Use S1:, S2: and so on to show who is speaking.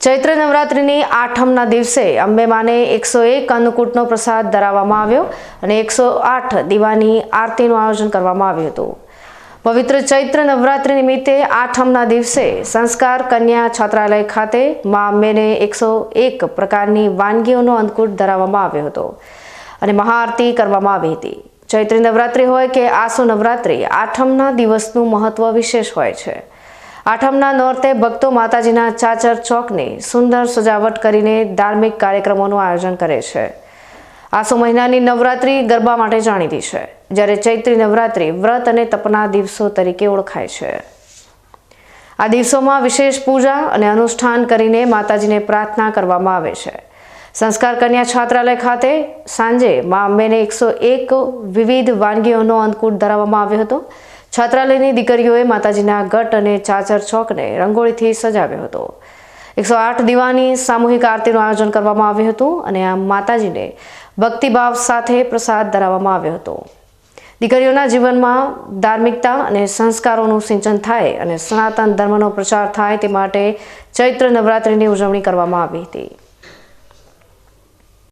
S1: ચૈત્ર નવરાત્રિની આઠમના દિવસે અંબેમાને એકસો એક અન્નકૂટનો પ્રસાદ ધરાવવામાં આવ્યો અને એકસો આઠ દીવાની આરતીનું આયોજન કરવામાં આવ્યું હતું. પવિત્ર ચૈત્ર નવરાત્રિ નિમિત્તે આઠમના દિવસે સંસ્કાર કન્યા છાત્રાલય ખાતે મા અંબેને એકસો એક પ્રકારની વાનગીઓનો અન્નકૂટ ધરાવવામાં આવ્યો હતો અને મહાઆરતી કરવામાં આવી હતી. ચૈત્ર નવરાત્રિ હોય કે આસો નવરાત્રિ, આઠમના દિવસનું મહત્વ વિશેષ હોય છે. આઠમના નોરતે ભક્તો માતાજીના ચાચર ચોકની સુંદર સજાવટ કરીને ધાર્મિક કાર્યક્રમોનું આયોજન કરે છે. આસો મહિનાની નવરાત્રી ગરબા માટે જાણીતી છે, જ્યારે ચૈત્રી નવરાત્રિ વ્રત અને તપના દિવસો તરીકે ઓળખાય છે. આ દિવસોમાં વિશેષ પૂજા અને અનુષ્ઠાન કરીને માતાજીને પ્રાર્થના કરવામાં આવે છે. સંસ્કાર કન્યા છાત્રાલય ખાતે સાંજે મા અંબેને એકસો એક વિવિધ વાનગીઓનો અંકુટ ધરાવવામાં આવ્યો હતો. છાત્રાલયની દીકરીઓએ માતાજીના ગટ અને ચાચર ચોકને રંગોળીથી સજાવ્યો હતો. એકસો આઠ દીવાની સામૂહિક આરતીનું આયોજન કરવામાં આવ્યું હતું અને આ માતાજીને ભક્તિભાવ સાથે પ્રસાદ ધરાવવામાં આવ્યો હતો. દીકરીઓના જીવનમાં ધાર્મિકતા અને સંસ્કારોનું સિંચન થાય અને સનાતન ધર્મનો પ્રચાર થાય તે માટે ચૈત્ર નવરાત્રિની ઉજવણી કરવામાં આવી હતી.